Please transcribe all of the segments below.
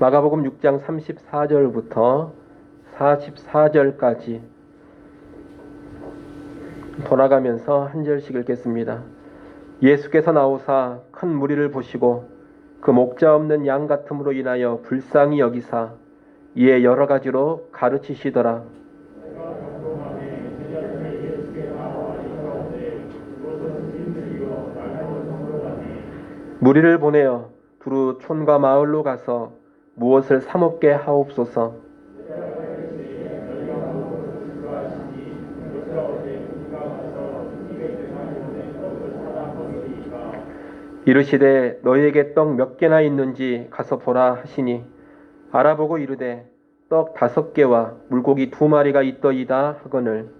마가복음 6장 34절부터 44절까지 돌아가면서 한 절씩 읽겠습니다. 예수께서 나오사 큰 무리를 보시고 그 목자 없는 양 같음으로 인하여 불쌍히 여기사 이에 여러 가지로 가르치시더라. 무리를 보내어 두루 촌과 마을로 가서 무엇을 사 먹게 하옵소서. 이르시되 너희에게 떡 몇 개나 있는지 가서 보라 하시니 알아보고 이르되 떡 다섯 개와 물고기 두 마리가 있더이다 하거늘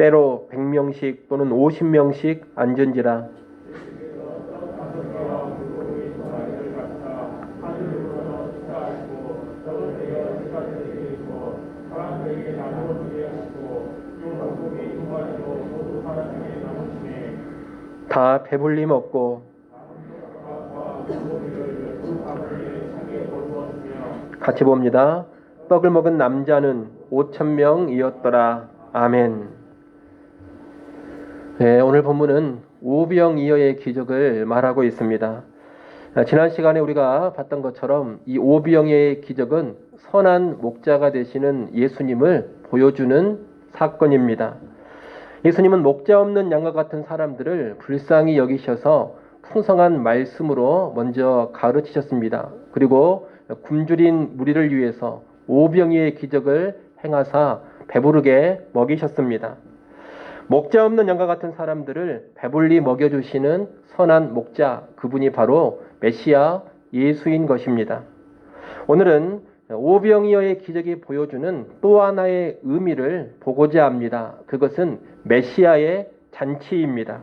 때로 백 명씩 또는 오십 명씩 앉은지라 다 배불리 먹고 같이 봅니다. 떡을 먹은 남자는 오천 명이었더라. 아멘. 네, 오늘 본문은 오병이어의 기적을 말하고 있습니다. 아, 지난 시간에 우리가 봤던 것처럼 이 오병이어의 기적은 선한 목자가 되시는 예수님을 보여주는 사건입니다. 예수님은 목자 없는 양과 같은 사람들을 불쌍히 여기셔서 풍성한 말씀으로 먼저 가르치셨습니다. 그리고 굶주린 무리를 위해서 오병이의 기적을 행하사 배부르게 먹이셨습니다. 목자 없는 양과 같은 사람들을 배불리 먹여주시는 선한 목자, 그분이 바로 메시아 예수인 것입니다. 오늘은 오병이어의 기적이 보여주는 또 하나의 의미를 보고자 합니다. 그것은 메시아의 잔치입니다.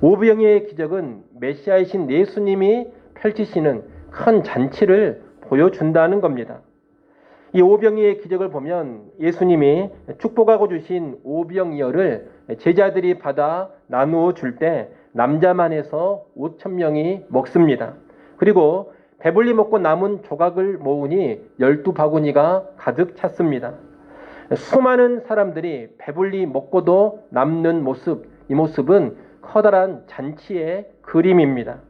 오병이어의 기적은 메시아이신 예수님이 펼치시는 큰 잔치를 보여준다는 겁니다. 이 오병이의 기적을 보면 예수님이 축복하고 주신 오병이어를 제자들이 받아 나누어 줄 때 남자만 해서 5천 명이 먹습니다. 그리고 배불리 먹고 남은 조각을 모으니 열두 바구니가 가득 찼습니다. 수많은 사람들이 배불리 먹고도 남는 모습, 이 모습은 커다란 잔치의 그림입니다.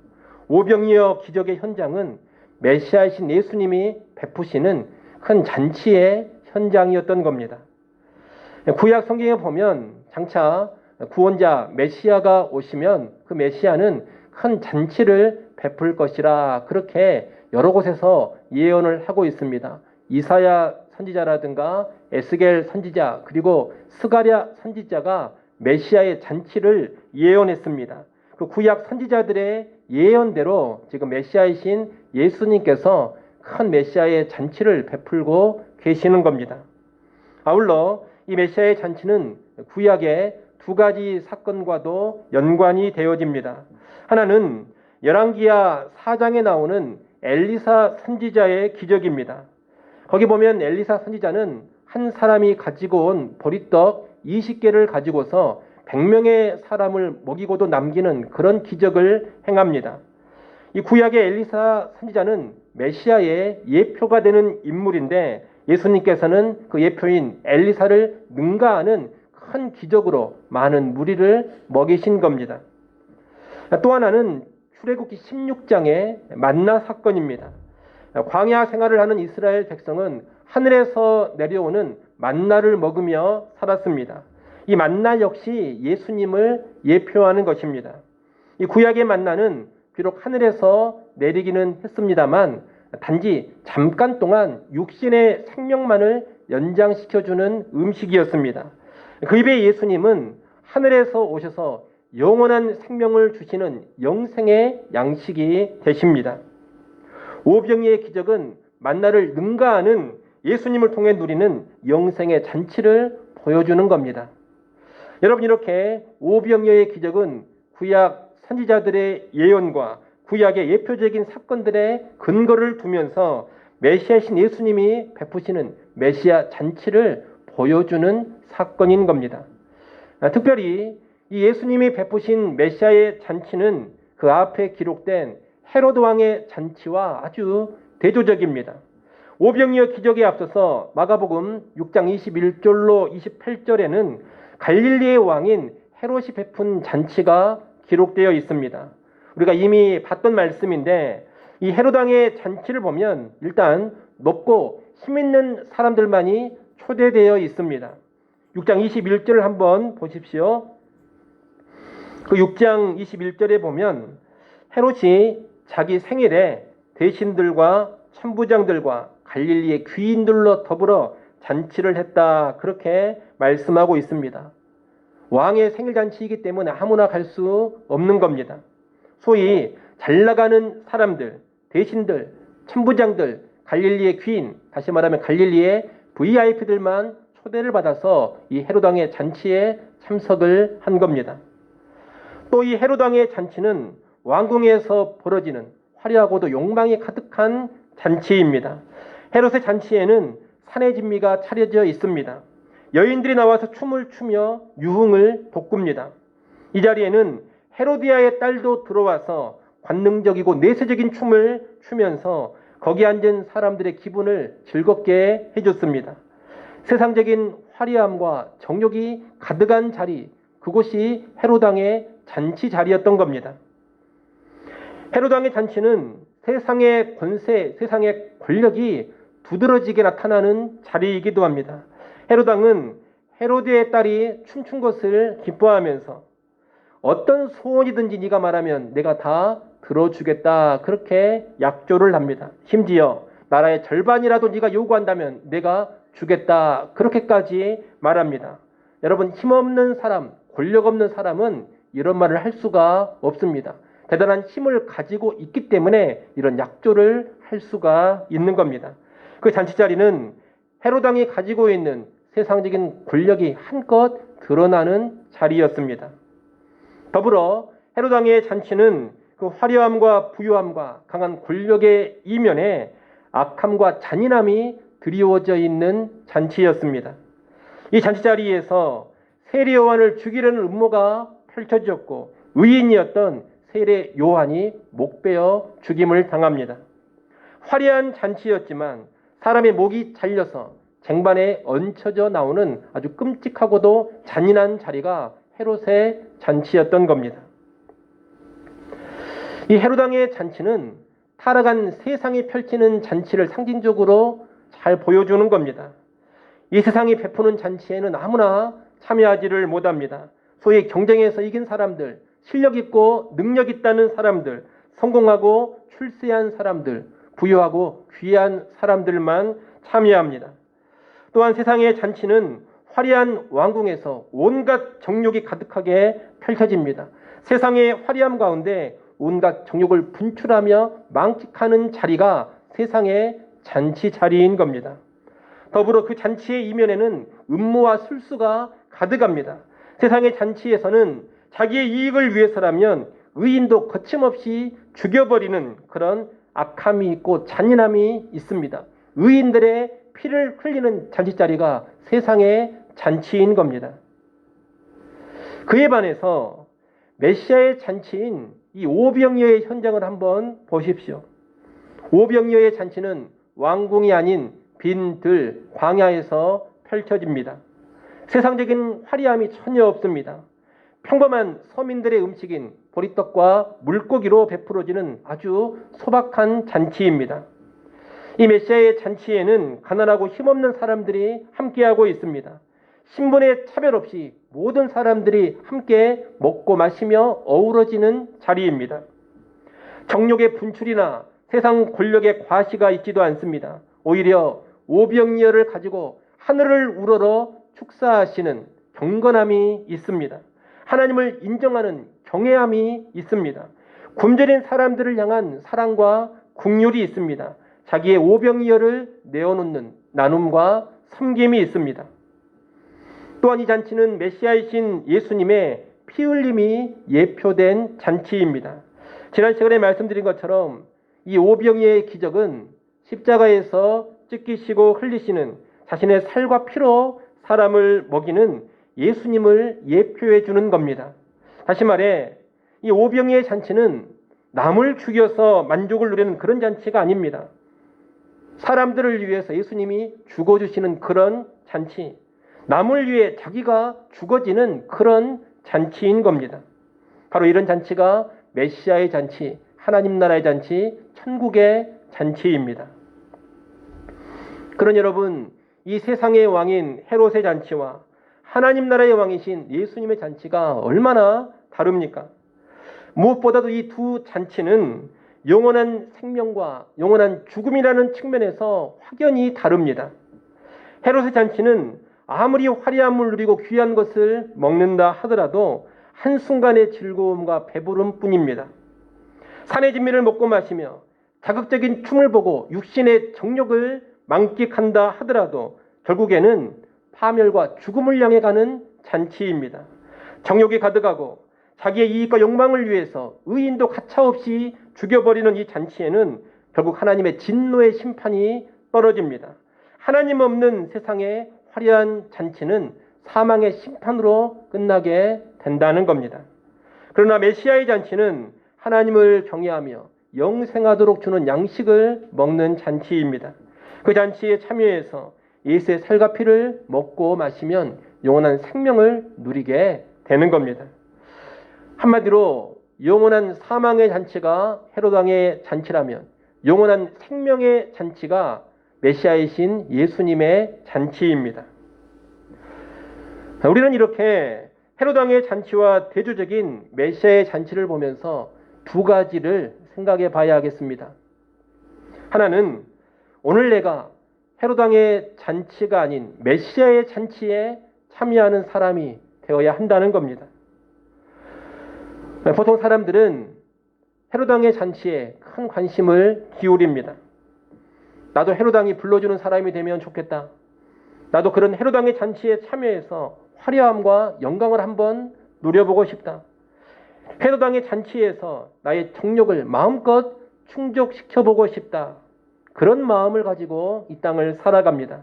오병이어 기적의 현장은 메시아이신 예수님이 베푸시는 큰 잔치의 현장이었던 겁니다. 구약 성경에 보면 장차 구원자 메시아가 오시면 그 메시아는 큰 잔치를 베풀 것이라 그렇게 여러 곳에서 예언을 하고 있습니다. 이사야 선지자라든가 에스겔 선지자 그리고 스가랴 선지자가 메시아의 잔치를 예언했습니다. 그 구약 선지자들의 예언대로 지금 메시아이신 예수님께서 큰 메시아의 잔치를 베풀고 계시는 겁니다. 아울러 이 메시아의 잔치는 구약의 두 가지 사건과도 연관이 되어집니다. 하나는 열왕기야 4장에 나오는 엘리사 선지자의 기적입니다. 거기 보면 엘리사 선지자는 한 사람이 가지고 온 보리떡 20개를 가지고서 100명의 사람을 먹이고도 남기는 그런 기적을 행합니다. 이 구약의 엘리사 선지자는 메시아의 예표가 되는 인물인데 예수님께서는 그 예표인 엘리사를 능가하는 큰 기적으로 많은 무리를 먹이신 겁니다. 또 하나는 출애굽기 16장의 만나 사건입니다. 광야 생활을 하는 이스라엘 백성은 하늘에서 내려오는 만나를 먹으며 살았습니다. 이 만나 역시 예수님을 예표하는 것입니다. 이 구약의 만나는 비록 하늘에서 내리기는 했습니다만 단지 잠깐 동안 육신의 생명만을 연장시켜주는 음식이었습니다. 그 입에 예수님은 하늘에서 오셔서 영원한 생명을 주시는 영생의 양식이 되십니다. 오병이의 기적은 만나를 능가하는 예수님을 통해 누리는 영생의 잔치를 보여주는 겁니다. 여러분 이렇게 오병이어의 기적은 구약 선지자들의 예언과 구약의 예표적인 사건들의 근거를 두면서 메시아신 예수님이 베푸시는 메시아 잔치를 보여주는 사건인 겁니다. 특별히 이 예수님이 베푸신 메시아의 잔치는 그 앞에 기록된 헤로드 왕의 잔치와 아주 대조적입니다. 오병이어 기적에 앞서서 마가복음 6장 21절로 28절에는 갈릴리의 왕인 헤롯이 베푼 잔치가 기록되어 있습니다. 우리가 이미 봤던 말씀인데 이 헤롯 왕의 잔치를 보면 일단 높고 힘 있는 사람들만이 초대되어 있습니다. 6장 21절을 한번 보십시오. 그 6장 21절에 보면 헤롯이 자기 생일에 대신들과 천부장들과 갈릴리의 귀인들로 더불어 잔치를 했다. 그렇게 말씀하고 있습니다. 왕의 생일 잔치이기 때문에 아무나 갈 수 없는 겁니다. 소위 잘 나가는 사람들, 대신들, 천부장들, 갈릴리의 귀인, 다시 말하면 갈릴리의 VIP들만 초대를 받아서 이 헤로당의 잔치에 참석을 한 겁니다. 또 이 헤로당의 잔치는 왕궁에서 벌어지는 화려하고도 욕망이 가득한 잔치입니다. 헤롯의 잔치에는 산의 진미가 차려져 있습니다. 여인들이 나와서 춤을 추며 유흥을 돋굽니다. 이 자리에는 헤로디아의 딸도 들어와서 관능적이고 내세적인 춤을 추면서 거기 앉은 사람들의 기분을 즐겁게 해줬습니다. 세상적인 화려함과 정욕이 가득한 자리, 그곳이 헤로당의 잔치 자리였던 겁니다. 헤로당의 잔치는 세상의 권세, 세상의 권력이 두드러지게 나타나는 자리이기도 합니다. 헤로당은 헤로드의 딸이 춤춘 것을 기뻐하면서 어떤 소원이든지 네가 말하면 내가 다 들어주겠다 그렇게 약조를 합니다. 심지어 나라의 절반이라도 네가 요구한다면 내가 주겠다 그렇게까지 말합니다. 여러분 힘없는 사람, 권력 없는 사람은 이런 말을 할 수가 없습니다. 대단한 힘을 가지고 있기 때문에 이런 약조를 할 수가 있는 겁니다. 그 잔치 자리는 헤로당이 가지고 있는 세상적인 권력이 한껏 드러나는 자리였습니다. 더불어 헤로당의 잔치는 그 화려함과 부유함과 강한 권력의 이면에 악함과 잔인함이 드리워져 있는 잔치였습니다. 이 잔치 자리에서 세례 요한을 죽이려는 음모가 펼쳐졌고 의인이었던 세례 요한이 목베어 죽임을 당합니다. 화려한 잔치였지만 사람의 목이 잘려서 쟁반에 얹혀져 나오는 아주 끔찍하고도 잔인한 자리가 헤롯의 잔치였던 겁니다. 이 헤롯왕의 잔치는 타락한 세상이 펼치는 잔치를 상징적으로 잘 보여주는 겁니다. 이 세상이 베푸는 잔치에는 아무나 참여하지를 못합니다. 소위 경쟁에서 이긴 사람들, 실력 있고 능력 있다는 사람들, 성공하고 출세한 사람들, 부유하고 귀한 사람들만 참여합니다. 또한 세상의 잔치는 화려한 왕궁에서 온갖 정욕이 가득하게 펼쳐집니다. 세상의 화려함 가운데 온갖 정욕을 분출하며 망측하는 자리가 세상의 잔치 자리인 겁니다. 더불어 그 잔치의 이면에는 음모와 술수가 가득합니다. 세상의 잔치에서는 자기의 이익을 위해서라면 의인도 거침없이 죽여버리는 그런 악함이 있고 잔인함이 있습니다. 의인들의 피를 흘리는 잔치 자리가 세상의 잔치인 겁니다. 그에 반해서 메시아의 잔치인 이 오병이어의 현장을 한번 보십시오. 오병이어의 잔치는 왕궁이 아닌 빈들 광야에서 펼쳐집니다. 세상적인 화려함이 전혀 없습니다. 평범한 서민들의 음식인 보리떡과 물고기로 베풀어지는 아주 소박한 잔치입니다. 이 메시아의 잔치에는 가난하고 힘없는 사람들이 함께하고 있습니다. 신분의 차별 없이 모든 사람들이 함께 먹고 마시며 어우러지는 자리입니다. 정욕의 분출이나 세상 권력의 과시가 있지도 않습니다. 오히려 오병이어를 가지고 하늘을 우러러 축사하시는 경건함이 있습니다. 하나님을 인정하는 경외함이 있습니다. 굶주린 사람들을 향한 사랑과 국률이 있습니다. 자기의 오병이어를 내어놓는 나눔과 섬김이 있습니다. 또한 이 잔치는 메시아이신 예수님의 피 흘림이 예표된 잔치입니다. 지난 시간에 말씀드린 것처럼 이 오병이의 기적은 십자가에서 찢기시고 흘리시는 자신의 살과 피로 사람을 먹이는 예수님을 예표해 주는 겁니다. 다시 말해 이 오병이의 잔치는 남을 죽여서 만족을 누리는 그런 잔치가 아닙니다. 사람들을 위해서 예수님이 죽어주시는 그런 잔치, 남을 위해 자기가 죽어지는 그런 잔치인 겁니다. 바로 이런 잔치가 메시아의 잔치, 하나님 나라의 잔치, 천국의 잔치입니다. 그런 여러분, 이 세상의 왕인 헤롯의 잔치와 하나님 나라의 왕이신 예수님의 잔치가 얼마나 다릅니까? 무엇보다도 이 두 잔치는 영원한 생명과 영원한 죽음이라는 측면에서 확연히 다릅니다. 헤롯의 잔치는 아무리 화려함을 누리고 귀한 것을 먹는다 하더라도 한순간의 즐거움과 배부름 뿐입니다. 산의 진미를 먹고 마시며 자극적인 춤을 보고 육신의 정욕을 만끽한다 하더라도 결국에는 파멸과 죽음을 향해 가는 잔치입니다. 정욕이 가득하고 자기의 이익과 욕망을 위해서 의인도 가차없이 죽여버리는 이 잔치에는 결국 하나님의 진노의 심판이 떨어집니다. 하나님 없는 세상의 화려한 잔치는 사망의 심판으로 끝나게 된다는 겁니다. 그러나 메시아의 잔치는 하나님을 경외하며 영생하도록 주는 양식을 먹는 잔치입니다. 그 잔치에 참여해서 예수의 살과 피를 먹고 마시면 영원한 생명을 누리게 되는 겁니다. 한마디로 영원한 사망의 잔치가 헤로당의 잔치라면 영원한 생명의 잔치가 메시아이신 예수님의 잔치입니다. 우리는 이렇게 헤로당의 잔치와 대조적인 메시아의 잔치를 보면서 두 가지를 생각해 봐야 하겠습니다. 하나는 오늘 내가 헤로당의 잔치가 아닌 메시아의 잔치에 참여하는 사람이 되어야 한다는 겁니다. 보통 사람들은 헤로당의 잔치에 큰 관심을 기울입니다. 나도 헤로당이 불러주는 사람이 되면 좋겠다. 나도 그런 헤로당의 잔치에 참여해서 화려함과 영광을 한번 누려보고 싶다. 헤로당의 잔치에서 나의 정욕을 마음껏 충족시켜보고 싶다. 그런 마음을 가지고 이 땅을 살아갑니다.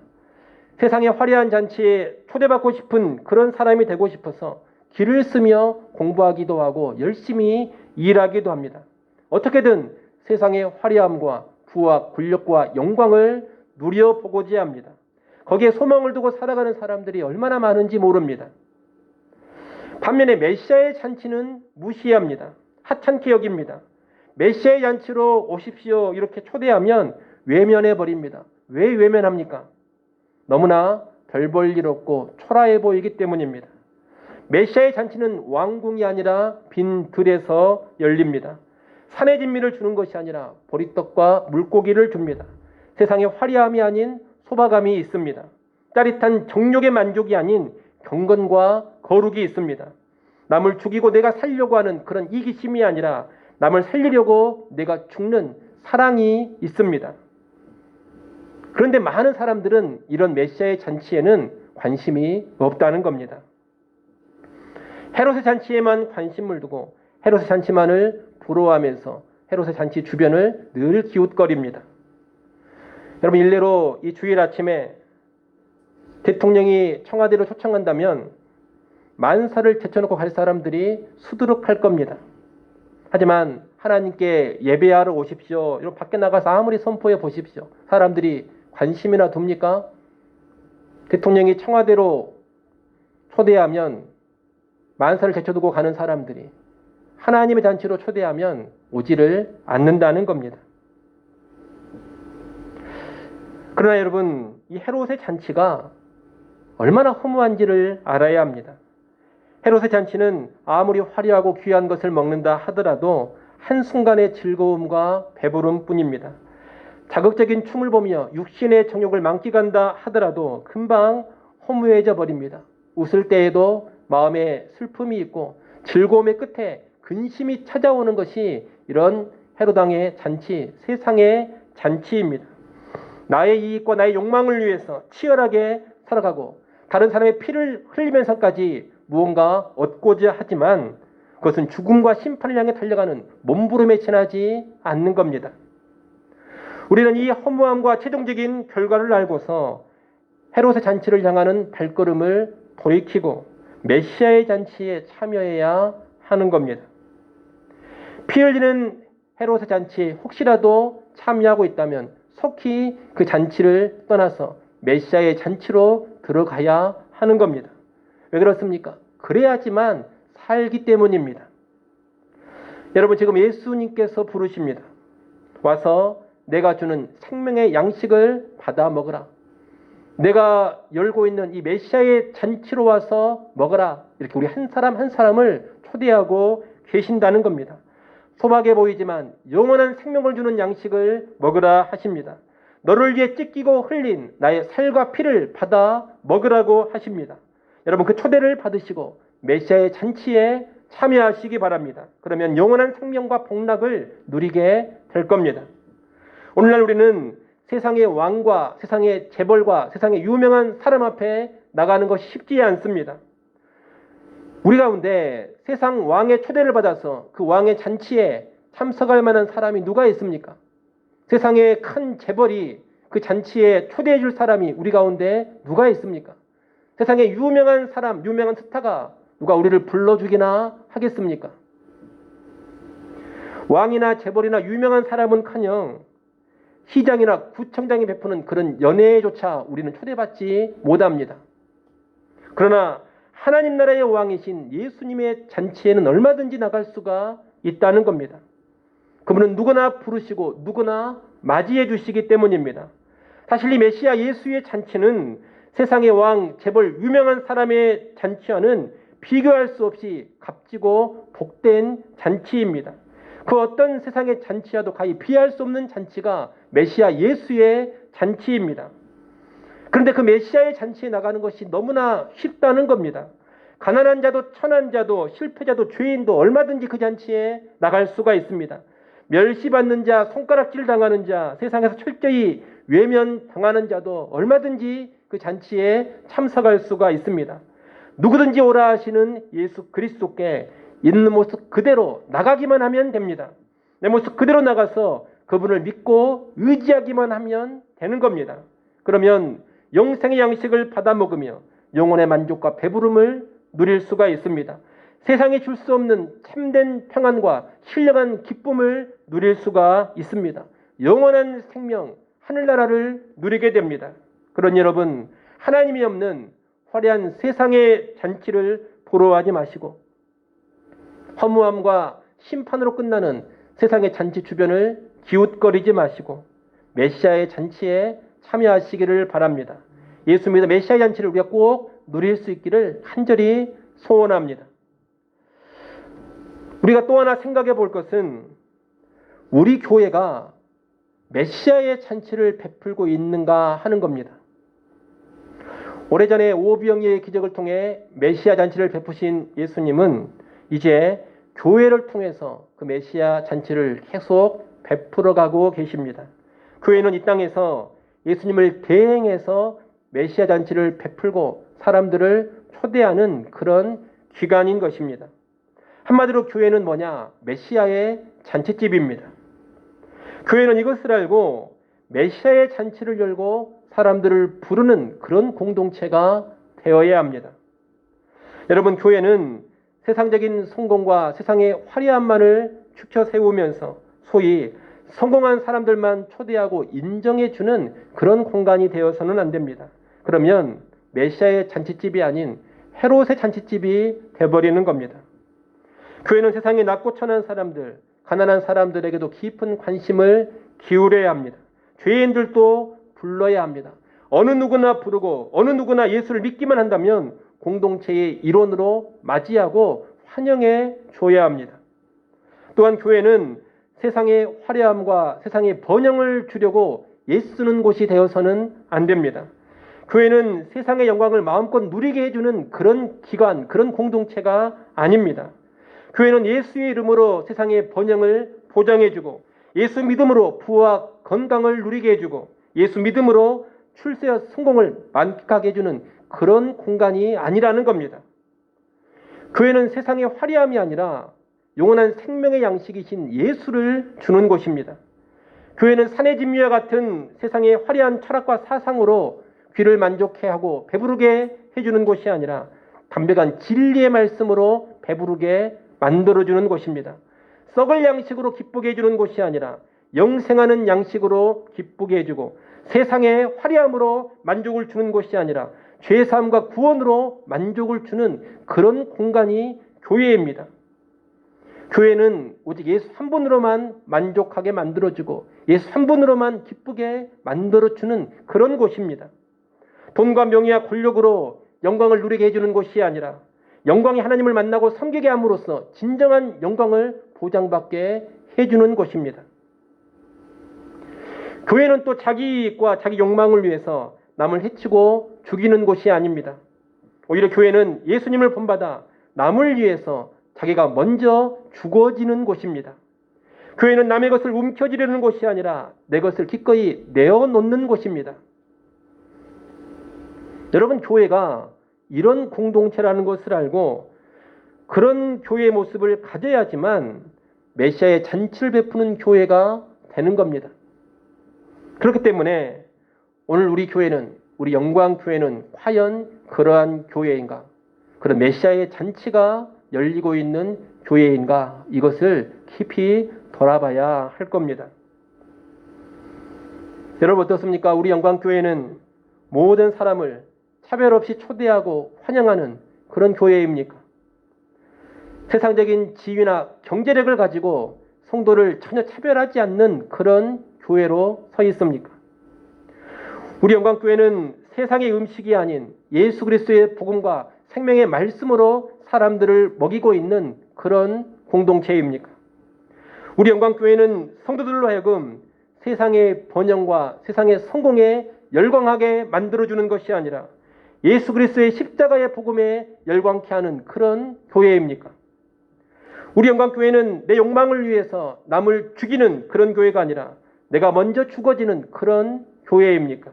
세상의 화려한 잔치에 초대받고 싶은 그런 사람이 되고 싶어서 길을 쓰며 공부하기도 하고 열심히 일하기도 합니다. 어떻게든 세상의 화려함과 부와 권력과 영광을 누려보고자 합니다. 거기에 소망을 두고 살아가는 사람들이 얼마나 많은지 모릅니다. 반면에 메시아의 잔치는 무시합니다. 하찮게 여깁니다. 메시아의 잔치로 오십시오 이렇게 초대하면 외면해 버립니다. 왜 외면합니까? 너무나 별 볼 일 없고 초라해 보이기 때문입니다. 메시아의 잔치는 왕궁이 아니라 빈 들에서 열립니다. 산의 진미를 주는 것이 아니라 보리떡과 물고기를 줍니다. 세상의 화려함이 아닌 소박함이 있습니다. 짜릿한 정욕의 만족이 아닌 경건과 거룩이 있습니다. 남을 죽이고 내가 살려고 하는 그런 이기심이 아니라 남을 살리려고 내가 죽는 사랑이 있습니다. 그런데 많은 사람들은 이런 메시아의 잔치에는 관심이 없다는 겁니다. 헤롯의 잔치에만 관심을 두고 헤롯의 잔치만을 부러워하면서 헤롯의 잔치 주변을 늘 기웃거립니다. 여러분 일례로 이 주일 아침에 대통령이 청와대로 초청한다면 만사를 제쳐놓고 갈 사람들이 수두룩할 겁니다. 하지만 하나님께 예배하러 오십시오. 이런 밖에 나가서 아무리 선포해 보십시오. 사람들이 관심이나 둡니까? 대통령이 청와대로 초대하면 만사를 제쳐두고 가는 사람들이 하나님의 잔치로 초대하면 오지를 않는다는 겁니다. 그러나 여러분, 이 헤롯의 잔치가 얼마나 허무한지를 알아야 합니다. 헤롯의 잔치는 아무리 화려하고 귀한 것을 먹는다 하더라도 한순간의 즐거움과 배부름 뿐입니다. 자극적인 춤을 보며 육신의 정욕을 만끽한다 하더라도 금방 허무해져 버립니다. 웃을 때에도 마음에 슬픔이 있고 즐거움의 끝에 근심이 찾아오는 것이 이런 헤로당의 잔치, 세상의 잔치입니다. 나의 이익과 나의 욕망을 위해서 치열하게 살아가고 다른 사람의 피를 흘리면서까지 무언가 얻고자 하지만 그것은 죽음과 심판을 향해 달려가는 몸부림에 지나지 않는 겁니다. 우리는 이 허무함과 최종적인 결과를 알고서 헤롯의 잔치를 향하는 발걸음을 돌이키고 메시아의 잔치에 참여해야 하는 겁니다. 피 흘리는 헤롯의 잔치 혹시라도 참여하고 있다면 속히 그 잔치를 떠나서 메시아의 잔치로 들어가야 하는 겁니다. 왜 그렇습니까? 그래야지만 살기 때문입니다. 여러분 지금 예수님께서 부르십니다. 와서 내가 주는 생명의 양식을 받아 먹으라. 내가 열고 있는 이 메시아의 잔치로 와서 먹어라. 이렇게 우리 한 사람 한 사람을 초대하고 계신다는 겁니다. 소박해 보이지만 영원한 생명을 주는 양식을 먹으라 하십니다. 너를 위해 찢기고 흘린 나의 살과 피를 받아 먹으라고 하십니다. 여러분 그 초대를 받으시고 메시아의 잔치에 참여하시기 바랍니다. 그러면 영원한 생명과 복락을 누리게 될 겁니다. 오늘날 우리는 세상의 왕과 세상의 재벌과 세상의 유명한 사람 앞에 나가는 것이 쉽지 않습니다. 우리 가운데 세상 왕의 초대를 받아서 그 왕의 잔치에 참석할 만한 사람이 누가 있습니까? 세상의 큰 재벌이 그 잔치에 초대해 줄 사람이 우리 가운데 누가 있습니까? 세상의 유명한 사람, 유명한 스타가 누가 우리를 불러주기나 하겠습니까? 왕이나 재벌이나 유명한 사람은 커녕 시장이나 구청장이 베푸는 그런 연회조차 우리는 초대받지 못합니다. 그러나 하나님 나라의 왕이신 예수님의 잔치에는 얼마든지 나갈 수가 있다는 겁니다. 그분은 누구나 부르시고 누구나 맞이해 주시기 때문입니다. 사실 이 메시아 예수의 잔치는 세상의 왕, 재벌, 유명한 사람의 잔치와는 비교할 수 없이 값지고 복된 잔치입니다. 그 어떤 세상의 잔치와도 가히 비할 수 없는 잔치가 메시아 예수의 잔치입니다. 그런데 그 메시아의 잔치에 나가는 것이 너무나 쉽다는 겁니다. 가난한 자도 천한 자도 실패자도 죄인도 얼마든지 그 잔치에 나갈 수가 있습니다. 멸시받는 자, 손가락질 당하는 자, 세상에서 철저히 외면 당하는 자도 얼마든지 그 잔치에 참석할 수가 있습니다. 누구든지 오라 하시는 예수 그리스도께 있는 모습 그대로 나가기만 하면 됩니다. 내 모습 그대로 나가서 그분을 믿고 의지하기만 하면 되는 겁니다. 그러면 영생의 양식을 받아 먹으며 영혼의 만족과 배부름을 누릴 수가 있습니다. 세상에 줄수 없는 참된 평안과 신령한 기쁨을 누릴 수가 있습니다. 영원한 생명, 하늘나라를 누리게 됩니다. 그러니 여러분, 하나님이 없는 화려한 세상의 잔치를 보러 하지 마시고 허무함과 심판으로 끝나는 세상의 잔치 주변을 기웃거리지 마시고 메시아의 잔치에 참여하시기를 바랍니다. 예수 믿어 메시아의 잔치를 우리가 꼭 누릴 수 있기를 간절히 소원합니다. 우리가 또 하나 생각해 볼 것은 우리 교회가 메시아의 잔치를 베풀고 있는가 하는 겁니다. 오래전에 오병이의 기적을 통해 메시아 잔치를 베푸신 예수님은 이제 교회를 통해서 그 메시아 잔치를 계속 베풀어 가고 계십니다. 교회는 이 땅에서 예수님을 대행해서 메시아 잔치를 베풀고 사람들을 초대하는 그런 기관인 것입니다. 한마디로 교회는 뭐냐? 메시아의 잔치집입니다. 교회는 이것을 알고 메시아의 잔치를 열고 사람들을 부르는 그런 공동체가 되어야 합니다. 여러분, 교회는 세상적인 성공과 세상의 화려함만을 축쳐 세우면서 소위 성공한 사람들만 초대하고 인정해 주는 그런 공간이 되어서는 안 됩니다. 그러면 메시아의 잔치집이 아닌 헤롯의 잔치집이 되어버리는 겁니다. 교회는 세상에 낮고 천한 사람들, 가난한 사람들에게도 깊은 관심을 기울여야 합니다. 죄인들도 불러야 합니다. 어느 누구나 부르고 어느 누구나 예수를 믿기만 한다면 공동체의 일원으로 맞이하고 환영해 줘야 합니다. 또한 교회는 세상의 화려함과 세상의 번영을 주려고 예쓰는 곳이 되어서는 안 됩니다. 교회는 세상의 영광을 마음껏 누리게 해주는 그런 기관, 그런 공동체가 아닙니다. 교회는 예수의 이름으로 세상의 번영을 보장해주고 예수 믿음으로 부와 건강을 누리게 해주고 예수 믿음으로 출세와 성공을 만끽하게 해주는 그런 공간이 아니라는 겁니다. 교회는 세상의 화려함이 아니라 영원한 생명의 양식이신 예수를 주는 곳입니다. 교회는 산의 진미와 같은 세상의 화려한 철학과 사상으로 귀를 만족해 하고 배부르게 해주는 곳이 아니라 담백한 진리의 말씀으로 배부르게 만들어주는 곳입니다. 썩을 양식으로 기쁘게 해주는 곳이 아니라 영생하는 양식으로 기쁘게 해주고 세상의 화려함으로 만족을 주는 곳이 아니라 죄사함과 구원으로 만족을 주는 그런 공간이 교회입니다. 교회는 오직 예수 한 분으로만 만족하게 만들어주고 예수 한 분으로만 기쁘게 만들어주는 그런 곳입니다. 돈과 명예와 권력으로 영광을 누리게 해주는 곳이 아니라 영광이 하나님을 만나고 섬기게 함으로써 진정한 영광을 보장받게 해주는 곳입니다. 교회는 또 자기 이익과 자기 욕망을 위해서 남을 해치고 죽이는 곳이 아닙니다. 오히려 교회는 예수님을 본받아 남을 위해서 자기가 먼저 죽어지는 곳입니다. 교회는 남의 것을 움켜쥐려는 곳이 아니라 내 것을 기꺼이 내어놓는 곳입니다. 여러분, 교회가 이런 공동체라는 것을 알고 그런 교회의 모습을 가져야지만 메시아의 잔치를 베푸는 교회가 되는 겁니다. 그렇기 때문에 오늘 우리 교회는 우리 영광 교회는 과연 그러한 교회인가? 그런 메시아의 잔치가 열리고 있는 교회인가? 이것을 깊이 돌아봐야 할 겁니다. 여러분 어떻습니까? 우리 영광 교회는 모든 사람을 차별 없이 초대하고 환영하는 그런 교회입니까? 세상적인 지위나 경제력을 가지고 성도를 전혀 차별하지 않는 그런 교회로 서 있습니까? 우리 영광교회는 세상의 음식이 아닌 예수 그리스도의 복음과 생명의 말씀으로 사람들을 먹이고 있는 그런 공동체입니까? 우리 영광교회는 성도들로 하여금 세상의 번영과 세상의 성공에 열광하게 만들어주는 것이 아니라 예수 그리스도의 십자가의 복음에 열광케 하는 그런 교회입니까? 우리 영광교회는 내 욕망을 위해서 남을 죽이는 그런 교회가 아니라 내가 먼저 죽어지는 그런 교회입니까?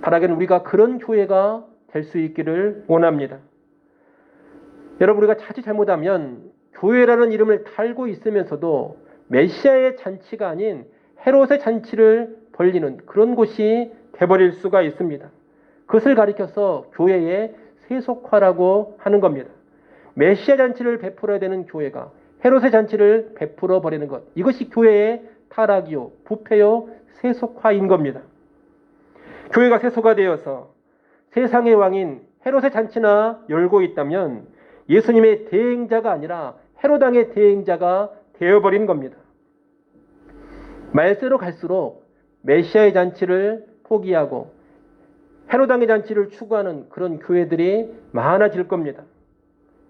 바라기는 우리가 그런 교회가 될 수 있기를 원합니다. 여러분 우리가 자칫 잘못하면 교회라는 이름을 달고 있으면서도 메시아의 잔치가 아닌 헤롯의 잔치를 벌리는 그런 곳이 돼버릴 수가 있습니다. 그것을 가리켜서 교회의 세속화라고 하는 겁니다. 메시아 잔치를 베풀어야 되는 교회가 헤롯의 잔치를 베풀어 버리는 것. 이것이 교회의 타락이요, 부패요, 세속화인 겁니다. 교회가 세속화 되어서 세상의 왕인 헤롯의 잔치나 열고 있다면 예수님의 대행자가 아니라 헤롯당의 대행자가 되어버린 겁니다. 말세로 갈수록 메시아의 잔치를 포기하고 헤롯당의 잔치를 추구하는 그런 교회들이 많아질 겁니다.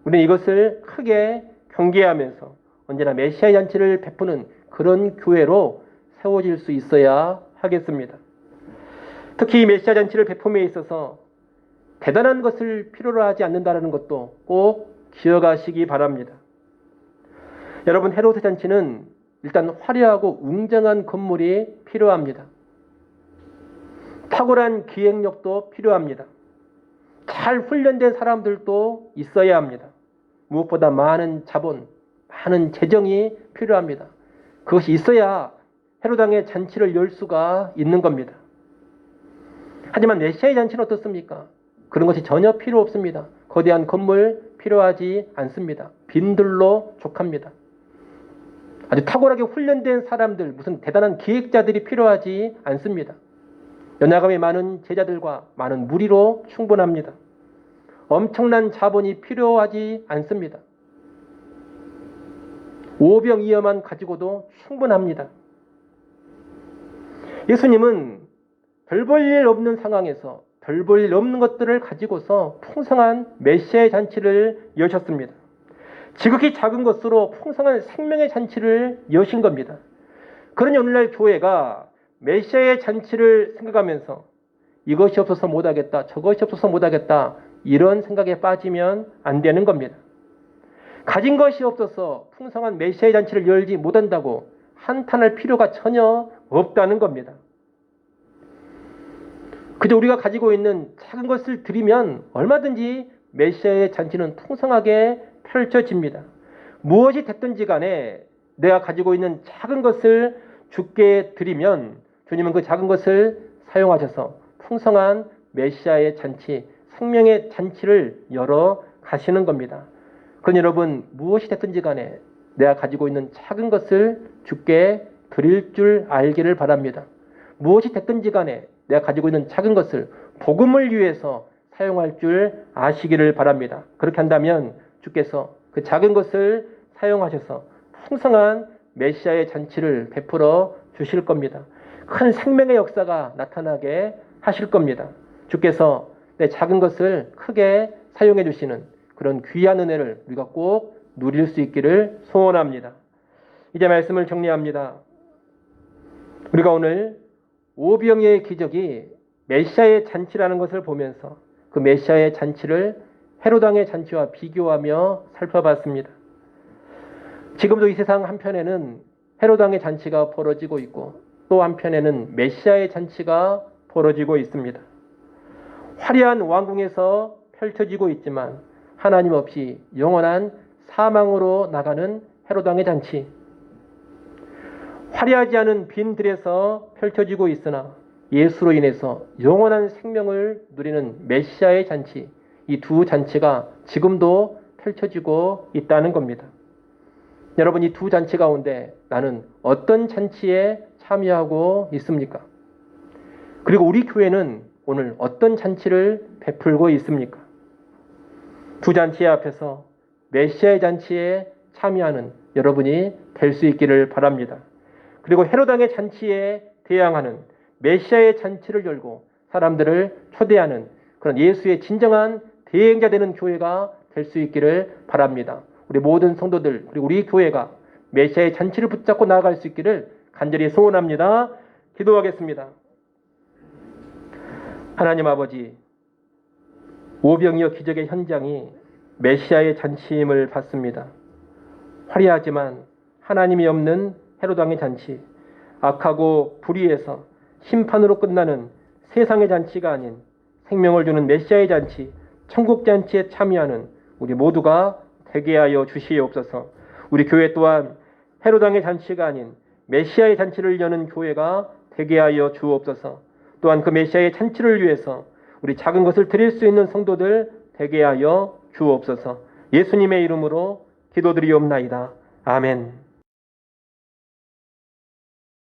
우리는 이것을 크게 경계하면서 언제나 메시아의 잔치를 베푸는 그런 교회로 세워질 수 있어야 하겠습니다. 특히 메시아 잔치를 베품에 있어서 대단한 것을 필요로 하지 않는다는 것도 꼭 기억하시기 바랍니다. 여러분 헤롯의 잔치는 일단 화려하고 웅장한 건물이 필요합니다. 탁월한 기획력도 필요합니다. 잘 훈련된 사람들도 있어야 합니다. 무엇보다 많은 자본, 많은 재정이 필요합니다. 그것이 있어야 헤로당의 잔치를 열 수가 있는 겁니다. 하지만 메시아의 잔치는 어떻습니까? 그런 것이 전혀 필요 없습니다. 거대한 건물 필요하지 않습니다. 빈들로 족합니다. 아주 탁월하게 훈련된 사람들, 무슨 대단한 기획자들이 필요하지 않습니다. 연하감이 많은 제자들과 많은 무리로 충분합니다. 엄청난 자본이 필요하지 않습니다. 오병이어만 가지고도 충분합니다. 예수님은 별 볼 일 없는 상황에서 별 볼 일 없는 것들을 가지고서 풍성한 메시아의 잔치를 여셨습니다. 지극히 작은 것으로 풍성한 생명의 잔치를 여신 겁니다. 그러니 오늘날 교회가 메시아의 잔치를 생각하면서 이것이 없어서 못하겠다, 저것이 없어서 못하겠다, 이런 생각에 빠지면 안 되는 겁니다. 가진 것이 없어서 풍성한 메시아의 잔치를 열지 못한다고 한탄할 필요가 전혀 없다는 겁니다. 그저 우리가 가지고 있는 작은 것을 드리면 얼마든지 메시아의 잔치는 풍성하게 펼쳐집니다. 무엇이 됐든지 간에 내가 가지고 있는 작은 것을 주께 드리면 주님은 그 작은 것을 사용하셔서 풍성한 메시아의 잔치, 생명의 잔치를 열어 가시는 겁니다. 그건 여러분 무엇이 됐든지 간에 내가 가지고 있는 작은 것을 주께 드릴 줄 알기를 바랍니다. 무엇이 됐든지 간에 내가 가지고 있는 작은 것을 복음을 위해서 사용할 줄 아시기를 바랍니다. 그렇게 한다면 주께서 그 작은 것을 사용하셔서 풍성한 메시아의 잔치를 베풀어 주실 겁니다. 큰 생명의 역사가 나타나게 하실 겁니다. 주께서 내 작은 것을 크게 사용해 주시는 그런 귀한 은혜를 우리가 꼭 누릴 수 있기를 소원합니다. 이제 말씀을 정리합니다. 우리가 오늘 오병이의 기적이 메시아의 잔치라는 것을 보면서 그 메시아의 잔치를 헤로당의 잔치와 비교하며 살펴봤습니다. 지금도 이 세상 한편에는 헤로당의 잔치가 벌어지고 있고 또 한편에는 메시아의 잔치가 벌어지고 있습니다. 화려한 왕궁에서 펼쳐지고 있지만 하나님 없이 영원한 사망으로 나가는 헤로당의 잔치. 화려하지 않은 빈들에서 펼쳐지고 있으나 예수로 인해서 영원한 생명을 누리는 메시아의 잔치. 이 두 잔치가 지금도 펼쳐지고 있다는 겁니다. 여러분 이 두 잔치 가운데 나는 어떤 잔치에 참여하고 있습니까? 그리고 우리 교회는 오늘 어떤 잔치를 베풀고 있습니까? 두 잔치 앞에서 메시아의 잔치에 참여하는 여러분이 될 수 있기를 바랍니다. 그리고 헤로당의 잔치에 대항하는 메시아의 잔치를 열고 사람들을 초대하는 그런 예수의 진정한 대행자 되는 교회가 될 수 있기를 바랍니다. 우리 모든 성도들 그리고 우리 교회가 메시아의 잔치를 붙잡고 나아갈 수 있기를 간절히 소원합니다. 기도하겠습니다. 하나님 아버지, 오병이어 기적의 현장이 메시아의 잔치임을 받습니다. 화려하지만 하나님이 없는 헤로당의 잔치, 악하고 불의해서 심판으로 끝나는 세상의 잔치가 아닌 생명을 주는 메시아의 잔치, 천국 잔치에 참여하는 우리 모두가 되게 하여 주시옵소서. 우리 교회 또한 헤로당의 잔치가 아닌 메시아의 잔치를 여는 교회가 되게 하여 주옵소서. 또한 그 메시아의 잔치를 위해서 우리 작은 것을 드릴 수 있는 성도들 되게 하여 주옵소서. 예수님의 이름으로 기도드리옵나이다. 아멘.